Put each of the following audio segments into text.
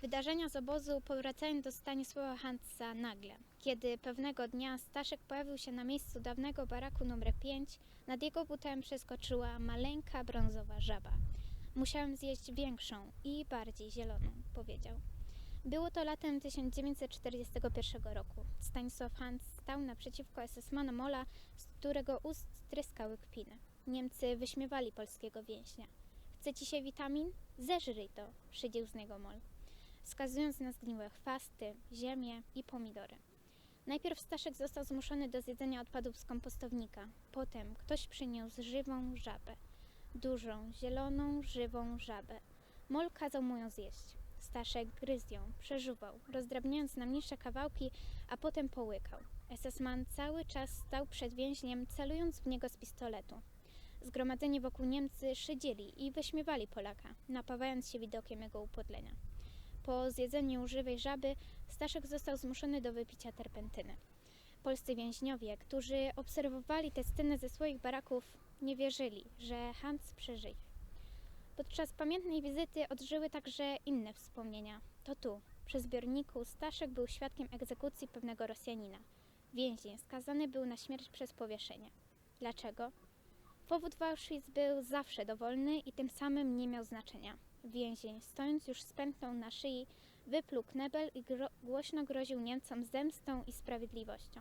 Wydarzenia z obozu powracają do Stanisława Hansa nagle. Kiedy pewnego dnia Staszek pojawił się na miejscu dawnego baraku numer 5, nad jego butem przeskoczyła maleńka brązowa żaba. Musiałem zjeść większą i bardziej zieloną, powiedział. Było to latem 1941 roku. Stanisław Hans stał naprzeciwko SS-mana Mola, z którego ust tryskały kpiny. Niemcy wyśmiewali polskiego więźnia. Chce ci się witamin? Zeżryj to, szydził z niego Mol, wskazując na zgniłe chwasty, ziemię i pomidory. Najpierw Staszek został zmuszony do zjedzenia odpadów z kompostownika. Potem ktoś przyniósł żywą żabę. Dużą, zieloną, żywą żabę. Mol kazał mu ją zjeść. Staszek gryzł ją, przeżuwał, rozdrabniając na mniejsze kawałki, a potem połykał. SS-man cały czas stał przed więźniem, celując w niego z pistoletu. Zgromadzeni wokół Niemcy szydzili i wyśmiewali Polaka, napawając się widokiem jego upodlenia. Po zjedzeniu żywej żaby Staszek został zmuszony do wypicia terpentyny. Polscy więźniowie, którzy obserwowali tę scenę ze swoich baraków, nie wierzyli, że Hans przeżyje. Podczas pamiętnej wizyty odżyły także inne wspomnienia. To tu, przy zbiorniku, Staszek był świadkiem egzekucji pewnego Rosjanina. Więzień skazany był na śmierć przez powieszenie. Dlaczego? Powód Auschwitz był zawsze dowolny i tym samym nie miał znaczenia. Więzień, stojąc już z pętlą na szyi, wypluł knebel i gro- głośno groził Niemcom zemstą i sprawiedliwością.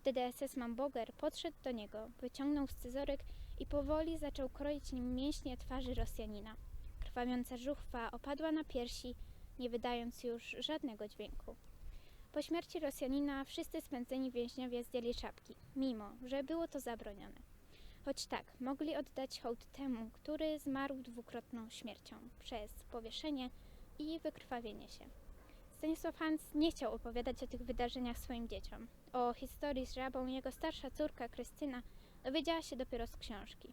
Wtedy SS-man Boger podszedł do niego, wyciągnął scyzoryk i powoli zaczął kroić nim mięśnie twarzy Rosjanina. Krwawiąca żuchwa opadła na piersi, nie wydając już żadnego dźwięku. Po śmierci Rosjanina wszyscy spędzeni więźniowie zdjęli czapki, mimo że było to zabronione. Choć tak, mogli oddać hołd temu, który zmarł dwukrotną śmiercią przez powieszenie i wykrwawienie się. Stanisław Hans nie chciał opowiadać o tych wydarzeniach swoim dzieciom. O historii z żabą jego starsza córka Krystyna dowiedziała się dopiero z książki.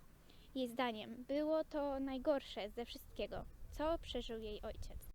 Jej zdaniem było to najgorsze ze wszystkiego, co przeżył jej ojciec.